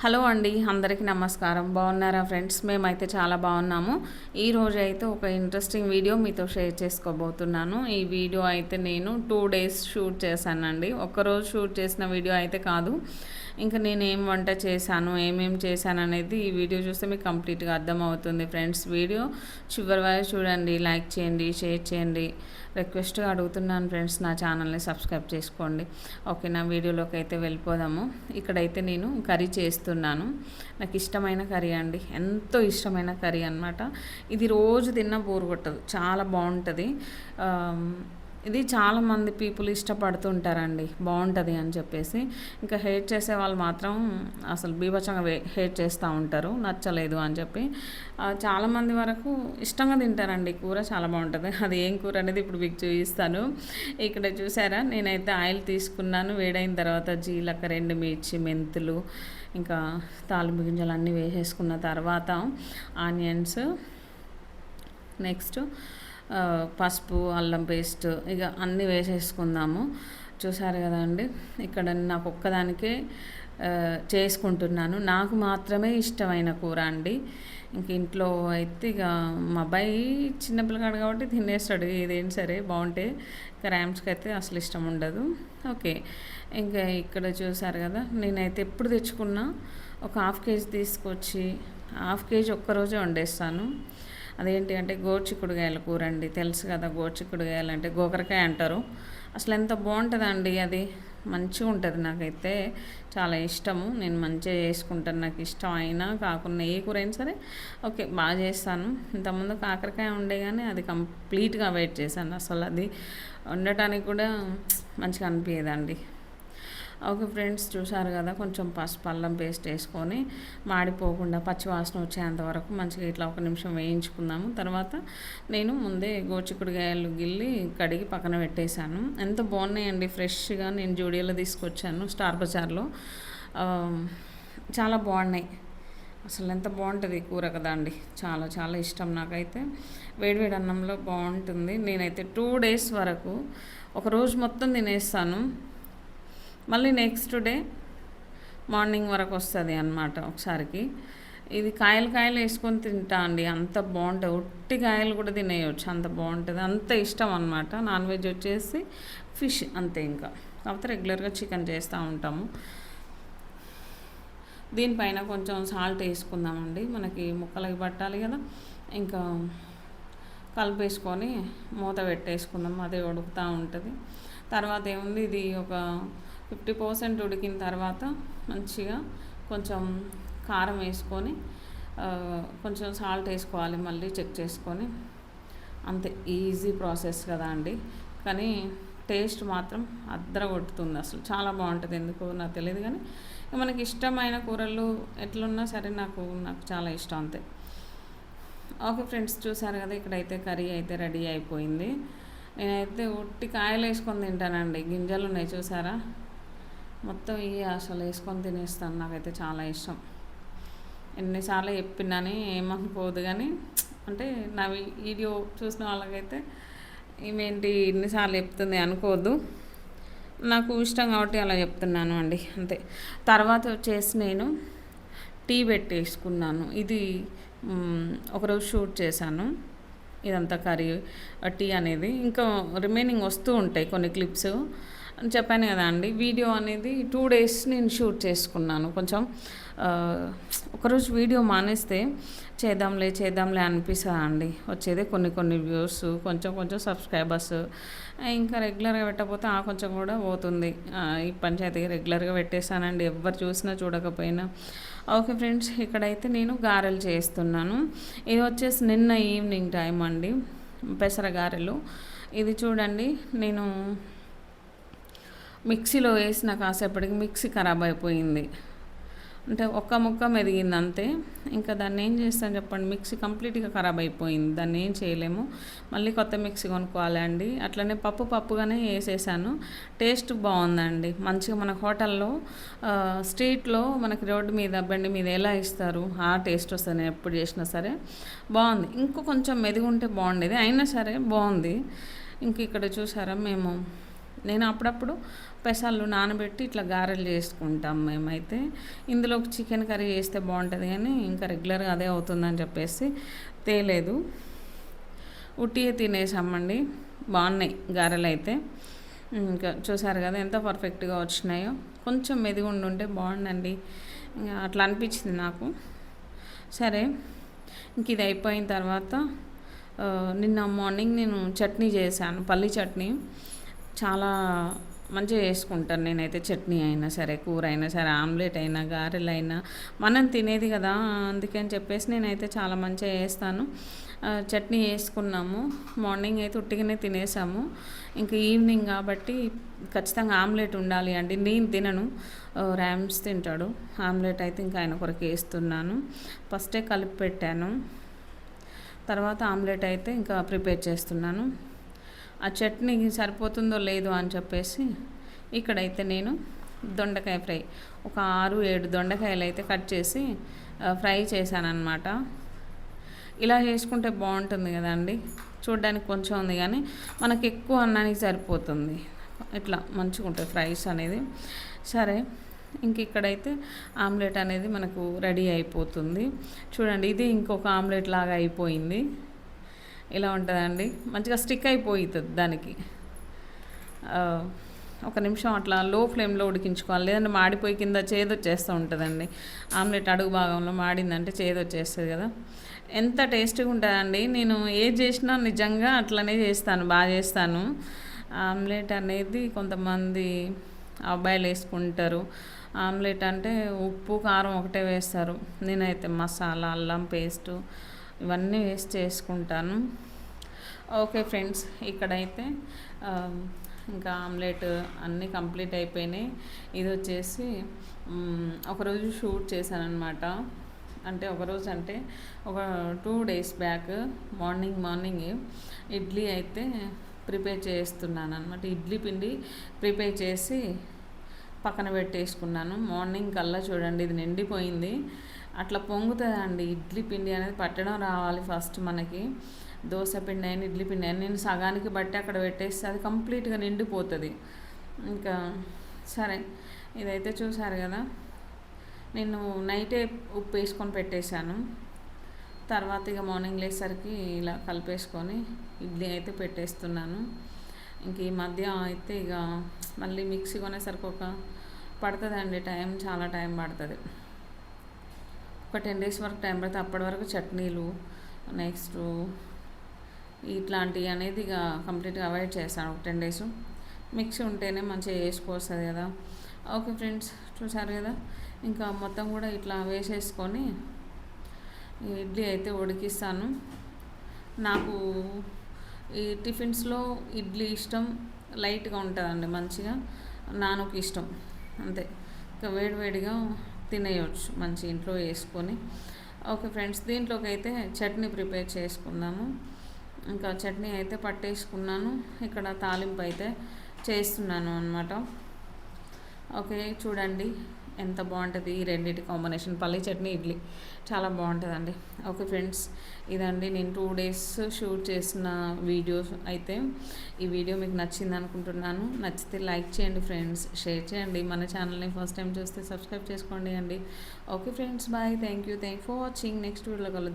Hello అండి అందరికీ నమస్కారం. బాగున్నారా ఫ్రెండ్స్? మేమైతే చాలా బాగున్నాము. ఈ అయితే ఒక ఇంట్రెస్టింగ్ వీడియో మీతో షేర్ చేసుకోబోతున్నాను. ఈ వీడియో అయితే నేను టూ డేస్ షూట్ చేశానండి. ఒక్కరోజు షూట్ చేసిన వీడియో అయితే కాదు. ఇంకా నేను ఏం వంట చేశాను ఏమేం చేశాను అనేది ఈ వీడియో చూస్తే మీకు కంప్లీట్గా అర్థమవుతుంది ఫ్రెండ్స్. వీడియో చివరి వరకు చూడండి లైక్ చేయండి షేర్ చేయండి. రిక్వెస్ట్గా అడుగుతున్నాను ఫ్రెండ్స్ నా ఛానల్ని సబ్స్క్రైబ్ చేసుకోండి. ఓకే నా వీడియోలోకి అయితే వెళ్ళిపోదాము. ఇక్కడైతే నేను కర్రీ చేస్తున్నాను. నాకు ఇష్టమైన కర్రీ అండి ఎంతో ఇష్టమైన కర్రీ అనమాట ఇది రోజు తిన్న బోరు కొట్టదు చాలా బాగుంటుంది. ఇది చాలామంది పీపుల్ ఇష్టపడుతుంటారండి. బాగుంటుంది అని చెప్పేసి. ఇంకా హేట్ చేసే వాళ్ళు మాత్రం అసలు బీభత్సంగా హేట్ చేస్తూ ఉంటారు. నచ్చలేదు అని చెప్పి. చాలామంది వరకు ఇష్టంగా తింటారండి. కూర చాలా బాగుంటుంది. అది ఏం కూర అనేది ఇప్పుడు మీకు చూపిస్తాను. ఇక్కడ చూసారా? నేనైతే ఆయిల్ తీసుకున్నాను. వేడైన తర్వాత జీలకర్ర రెండు మిర్చి మెంతులు ఇంకా తాలింపు గింజలు అన్నీ వేసేసుకున్న తర్వాత ఆనియన్స్. నెక్స్ట్ పసుపు అల్లం పేస్ట్ ఇక అన్నీ వేసేసుకుందాము. చూసారు కదా అండి ఇక్కడ నాకు ఒక్కదానికే చేసుకుంటున్నాను. నాకు మాత్రమే ఇష్టమైన కూర అండి. ఇంక ఇంట్లో అయితే ఇక మా అబ్బాయి చిన్నపిల్లగాడు కాబట్టి తినేస్తాడు ఏదేం సరే బాగుంటే ఇంకా ర్యామ్స్కి అయితే అసలు ఇష్టం ఉండదు. ఓకే ఇంకా ఇక్కడ చూసారు కదా నేనైతే ఎప్పుడు తెచ్చుకున్నా ఒక హాఫ్ కేజీ తీసుకొచ్చి హాఫ్ కేజీ ఒక్కరోజే వండేస్తాను. అదేంటి అంటే గోర్చిక్కుడుగాయల కూర అండి తెలుసు కదా గోర్చిక్కుడుగాయలు అంటే గోకరకాయ అంటారు. అసలు ఎంత బాగుంటుందండి అది? మంచిగా ఉంటుంది నాకైతే చాలా ఇష్టము. నేను మంచిగా చేసుకుంటాను. నాకు ఇష్టం అయినా కాకుండా ఏ కూర అయినా సరే ఓకే బాగా చేస్తాను. ఇంతకుముందు కాకరకాయ ఉండే కానీ అది కంప్లీట్గా వెయిట్ చేశాను. అసలు అది వండటానికి కూడా మంచిగా అనిపించేదండి ఓకే ఫ్రెండ్స్ చూసారు కదా కొంచెం పసుపు అల్లం పేస్ట్ వేసుకొని మాడిపోకుండా పచ్చివాసన వచ్చేంత వరకు మంచిగా ఇట్లా ఒక నిమిషం వేయించుకుందాము. తర్వాత నేను ముందే గోచిక్కుడుగాయలు గిల్లి కడిగి పక్కన పెట్టేశాను. ఎంత బాగున్నాయండి ఫ్రెష్గా నేను జూడియోలో తీసుకొచ్చాను స్టార్ బజార్లో. చాలా బాగున్నాయి. అసలు ఎంత బాగుంటుంది కూర కదా అండి. చాలా చాలా ఇష్టం నాకైతే. వేడివేడి అన్నంలో బాగుంటుంది. నేనైతే టూ డేస్ వరకు ఒక రోజు మొత్తం తినేస్తాను. మళ్ళీ నెక్స్ట్ డే మార్నింగ్ వరకు వస్తుంది అనమాట ఒకసారికి. ఇది కాయలు కాయలు వేసుకొని తింటా అండి. అంత బాగుంటుంది. ఒట్టి కాయలు కూడా తినేయచ్చు. అంత బాగుంటుంది. అంత ఇష్టం అనమాట నాన్ వెజ్ వచ్చేసి ఫిష్ అంతే ఇంకా. కాకపోతే రెగ్యులర్గా చికెన్ చేస్తూ ఉంటాము. దీనిపైన కొంచెం సాల్ట్ వేసుకుందామండి. మనకి ముక్కలకి పట్టాలి కదా. ఇంకా కలిపేసుకొని మూత పెట్టేసుకుందాం. అదే ఉడుకుతూ ఉంటుంది. తర్వాత ఏముంది? ఇది ఒక ఫిఫ్టీ పర్సెంట్ ఉడికిన తర్వాత మంచిగా కొంచెం కారం వేసుకొని కొంచెం సాల్ట్ వేసుకోవాలి మళ్ళీ చెక్ చేసుకొని. అంతే ఈజీ ప్రాసెస్ కదా అండి. కానీ టేస్ట్ మాత్రం అద్దర కొట్టుతుంది అసలు. చాలా బాగుంటుంది ఎందుకు నాకు తెలియదు కానీ మనకి ఇష్టమైన కూరలు ఎట్లున్నా సరే నాకు నాకు చాలా ఇష్టం అంతే. ఓకే ఫ్రెండ్స్ చూసారు కదా ఇక్కడైతే కర్రీ అయితే రెడీ అయిపోయింది. నేనైతే ఉట్టి కాయలు వేసుకొని తింటానండి. గింజలు ఉన్నాయి చూసారా? మొత్తం ఇవి అసలు వేసుకొని తినేస్తాను. నాకైతే చాలా ఇష్టం. ఎన్నిసార్లు చెప్పినాని ఏమనుకోదు కానీ అంటే నా వీడియో చూసిన వాళ్ళకైతే ఏమేంటి ఎన్నిసార్లు చెప్తుంది అనుకోవద్దు. నాకు ఇష్టం కాబట్టి అలా చెప్తున్నాను అండి అంతే. తర్వాత వచ్చేసి నేను టీ పెట్టేసుకున్నాను ఇది ఒకరోజు షూట్ చేశాను. ఇదంతా కర్రీ టీ అనేది. ఇంకా రిమైనింగ్ వస్తూ ఉంటాయి కొన్ని క్లిప్స్. అని చెప్పాను కదా అండి వీడియో అనేది టూ డేస్ నేను షూట్ చేసుకున్నాను. కొంచెం ఒకరోజు వీడియో మానేస్తే చేద్దాంలే చేద్దాంలే అనిపిస్తుంది అండి? వచ్చేదే కొన్ని కొన్ని వ్యూస్ కొంచెం కొంచెం సబ్స్క్రైబర్స్ ఇంకా రెగ్యులర్గా పెట్టకపోతే ఆ కొంచెం కూడా పోతుంది. ఈ పంచాయతీ రెగ్యులర్గా పెట్టేశానండి ఎవరు చూసినా చూడకపోయినా. ఓకే ఫ్రెండ్స్ ఇక్కడైతే నేను గారెలు చేస్తున్నాను. ఇది వచ్చేసి నిన్న ఈవినింగ్ టైం అండి పెసర గారెలు. ఇది చూడండి నేను మిక్సీలో వేసిన కాసేపటికి మిక్సీ ఖరాబ్ అయిపోయింది. అంటే ఒక్క ముక్క మెదిగింది అంతే ఇంకా దాన్ని ఏం చేస్తాను చెప్పండి? మిక్సీ కంప్లీట్గా ఖరాబ్ అయిపోయింది. దాన్ని ఏం చేయలేము. మళ్ళీ కొత్త మిక్సీ కొనుక్కోవాలి అండి. అట్లనే పప్పు పప్పుగానే వేసేసాను. టేస్ట్ బాగుందండి. మంచిగా మన హోటల్లో స్ట్రీట్లో మనకి రోడ్డు మీద బండి మీద ఎలా ఇస్తారు? ఆ టేస్ట్ వస్తుంది ఎప్పుడు చేసినా సరే బాగుంది. ఇంకో కొంచెం మెదిగుంటే బాగుండేది. అయినా సరే బాగుంది. ఇంక ఇక్కడ చూసారా మేము. నేను అప్పుడప్పుడు పెసలు నానబెట్టి ఇట్లా గారెలు చేసుకుంటాం మేమైతే. ఇందులో చికెన్ కర్రీ చేస్తే బాగుంటుంది కానీ ఇంకా రెగ్యులర్గా అదే అవుతుందని చెప్పేసి తేలేదు. ఉట్టియే తినేసామండి. బాగున్నాయి గారెలు అయితే ఇంకా చూసారు కదా ఎంత పర్ఫెక్ట్గా వచ్చినాయో. కొంచెం మెదిగి ఉంటే బాగుండండి. అట్లా అనిపించింది నాకు. సరే ఇంక ఇది అయిపోయిన తర్వాత నిన్న మార్నింగ్ నేను చట్నీ చేశాను పల్లి చట్నీ. చాలా మంచిగా చేసుకుంటాను నేనైతే చట్నీ అయినా సరే కూర అయినా సరే ఆమ్లెట్ అయినా గారెలు అయినా మనం తినేది కదా అందుకని చెప్పేసి నేనైతే చాలా మంచిగా చేస్తాను. చట్నీ వేసుకున్నాము మార్నింగ్ అయితే ఉట్టిగానే తినేసాము. ఇంకా ఈవినింగ్ కాబట్టి ఖచ్చితంగా ఆమ్లెట్ ఉండాలి అండి. నేను తినను. ర్యామ్స్ తింటాడు. ఆమ్లెట్ అయితే ఇంకా ఆయన కొరకు వేస్తున్నాను. ఫస్టే కలిపి పెట్టాను. తర్వాత ఆమ్లెట్ అయితే ఇంకా ప్రిపేర్ చేస్తున్నాను. ఆ చట్నీ సరిపోతుందో లేదో అని చెప్పేసి ఇక్కడైతే నేను దొండకాయ ఫ్రై ఒక ఆరు ఏడు దొండకాయలు అయితే కట్ చేసి ఫ్రై చేశానన్నమాట. ఇలా చేసుకుంటే బాగుంటుంది కదండి చూడడానికి కొంచెం ఉంది కానీ మనకు ఎక్కువ అన్నానికి సరిపోతుంది. ఇట్లా మంచిగా ఉంటుంది ఫ్రైస్ అనేది. సరే ఇంక ఇక్కడైతే ఆమ్లెట్ అనేది మనకు రెడీ అయిపోతుంది. చూడండి ఇది ఇంకొక ఆమ్లెట్ లాగా అయిపోయింది. ఇలా ఉంటుందండి. మంచిగా స్టిక్ అయిపోతుంది దానికి. ఒక నిమిషం అట్లా లో ఫ్లేమ్లో ఉడికించుకోవాలి. లేదంటే మాడిపోయి కింద చేదు వచ్చేస్తూ ఉంటుందండి. ఆమ్లెట్ అడుగు భాగంలో మాడిందంటే చేదు వచ్చేస్తుంది కదా. ఎంత టేస్టీగా ఉంటుందండి. నేను ఏది చేసినా నిజంగా అట్లనే చేస్తాను బాగా చేస్తాను. ఆమ్లెట్ అనేది కొంతమంది అబ్బాయిలు వేసుకుంటారు. ఆమ్లెట్ అంటే ఉప్పు కారం ఒకటే వేస్తారు. నేనైతే మసాలా అల్లం పేస్టు ఇవన్నీ వేసి చేసుకుంటాను. ఓకే ఫ్రెండ్స్ ఇక్కడైతే ఇంకా ఆమ్లెట్ అన్నీ కంప్లీట్ అయిపోయినాయి. ఇది వచ్చేసి ఒకరోజు షూట్ చేశానమాట అంటే ఒకరోజు అంటే ఒక two days back morning morning idli అయితే ప్రిపేర్ చేస్తున్నాను అనమాట ఇడ్లీ పిండి ప్రిపేర్ చేసి పక్కన పెట్టేసుకున్నాను. మార్నింగ్ కల్లా చూడండి ఇది నిండిపోయింది. అట్లా పొంగుతుందండి. ఇడ్లీ పిండి అనేది పట్టడం రావాలి ఫస్ట్ మనకి. దోశ పిండి అయిన ఇడ్లీ పిండి అయిన నేను సగానికి బట్టి అక్కడ పెట్టేస్తే అది కంప్లీట్గా నిండిపోతుంది. ఇంకా సరే ఇదైతే చూసారు కదా. నేను నైటే ఉప్పు వేసుకొని పెట్టేశాను. తర్వాత ఇక మార్నింగ్ లేసరికి ఇలా కలిపేసుకొని ఇడ్లీ అయితే పెట్టేస్తున్నాను. ఇంక ఈ మధ్య అయితే ఇక మళ్ళీ మిక్సీ కొనేసరికి ఒక పడుతుందండి టైం చాలా టైం పడుతుంది. ఒక టెన్ డేస్ వరకు టైం పడితే అప్పటి వరకు చట్నీలు నెక్స్ట్ ఇట్లాంటివి అనేది ఇక కంప్లీట్గా అవాయిడ్ చేస్తాను. ఒక టెన్ డేస్ మిక్సీ ఉంటేనే మంచిగా వేసుకోవస్తుంది కదా. ఓకే ఫ్రెండ్స్ చూసారు కదా? ఇంకా మొత్తం కూడా ఇట్లా వేసేసుకొని ఇడ్లీ అయితే ఉడికిస్తాను. నాకు ఈ టిఫిన్స్లో ఇడ్లీ ఇష్టం లైట్గా ఉంటుందండి మంచిగా. నానుకి ఇష్టం. అంతే. ఇంకా వేడివేడిగా తినేయచ్చు మంచి ఇంట్లో వేసుకొని. ఓకే ఫ్రెండ్స్ దీంట్లోకి అయితే చట్నీ ప్రిపేర్ చేసుకుందాము ఇంకా చట్నీ అయితే పట్టేసుకున్నాను. ఇక్కడ తాలింపు అయితే చేస్తున్నాను అనమాట ఓకే చూడండి. ఎంత బాగుంటుంది ఈ రెండింటి కాంబినేషన్ పల్లి చట్నీ ఇడ్లీ. చాలా బాగుంటుందండి. ఓకే ఫ్రెండ్స్ ఇదండి నేను టూ డేస్ షూట్ చేసిన వీడియోస్ అయితే. ఈ వీడియో మీకు నచ్చింది అనుకుంటున్నాను. నచ్చితే లైక్ చేయండి ఫ్రెండ్స్ షేర్ చేయండి. మన ఛానల్ని ఫస్ట్ టైం చూస్తే సబ్స్క్రైబ్ చేసుకోండి అండి. Okay friends bye. Thank you thank for watching. Next వీడియోలో కలుద్దాం.